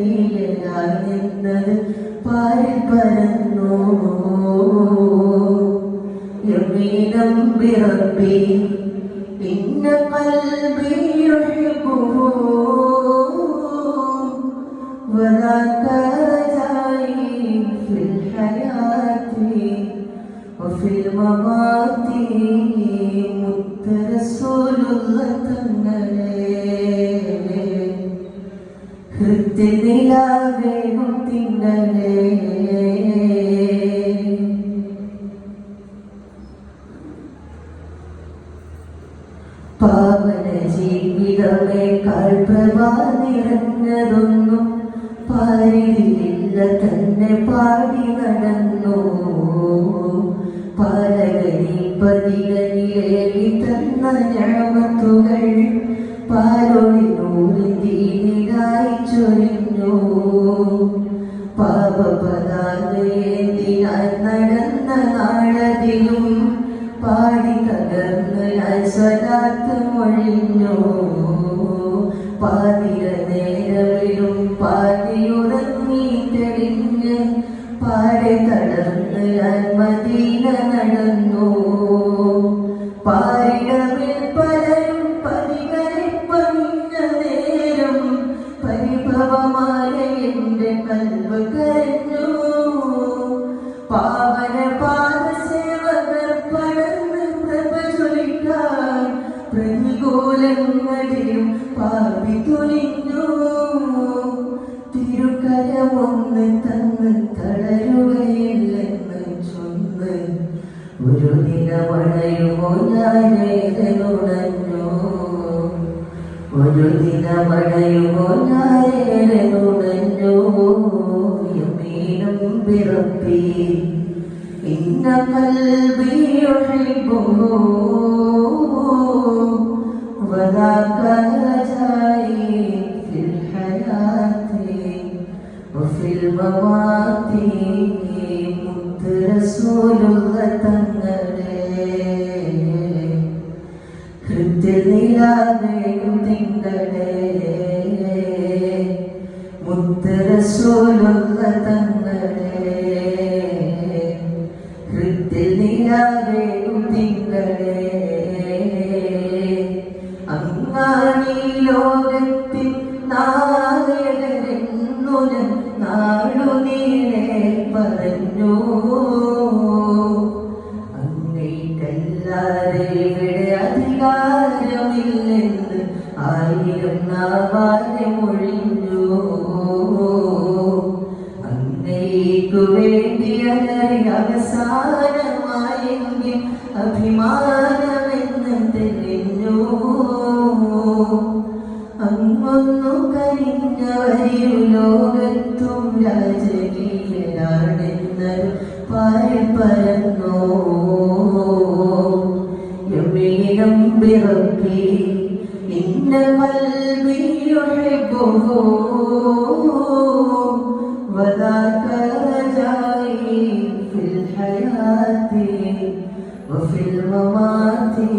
രാജകീയനായി നിന്നത് പാരിൽ പരന്നു യമീനം ബിറബി ഇന്ന قلبي يحبه وذاك رجائي في الحياة وفي الممات ഹൃദയനിലാവേഗം തിങ്ങളെ പാവന ജീവിതമേ പ്രഭാ നിറഞ്ഞതൊന്നും പാരിലില്ല തന്നെ പാടി നടന്നു. പാലകരി പതികളിലേകി തന്ന ഞാമത്തുകൾ പാലൊളി നൂലിനായി ചൊരിഞ്ഞു. പാപപദാന്തേന്തിനാൽ നടന്ന നാളതിലും പാടി തകർന്ന് സ്വലാത്ത് മൊഴിഞ്ഞു പാതിര നേരവിലും പാതിയുറങ്ങി തെളിഞ്ഞ് പാടെ തളർന്ന് ഞാൻ പാവന പാദസേവകർ പടർന്ന് പ്രഭ ചൊലിക്കാൻ പ്രതികൂലങ്ങളിലും പാപി തുനിഞ്ഞു തിരുക്കരമൊന്ന് തന്ന് തളരുകയില്ലെന്ന് ചൊന്ന് ഒരു ദിനമണയുമോ ഞാനേതനുണഞ്ഞു ഒരു ദിനമണയുമോ ഞാനേതനുണഞ്ഞു പിറപ്പി സലവാത്തി മുത്ത് റസൂലുള്ള തങ്ങളെ ഹൃദ്യ നാ പരന്നു യുമീനം ബിറക്കി ഇന്ന കൽബി യുഹിബ്ബുഹു വദാക റജായി ഫിൽ ഹയാതി വഫിൽ മമാതി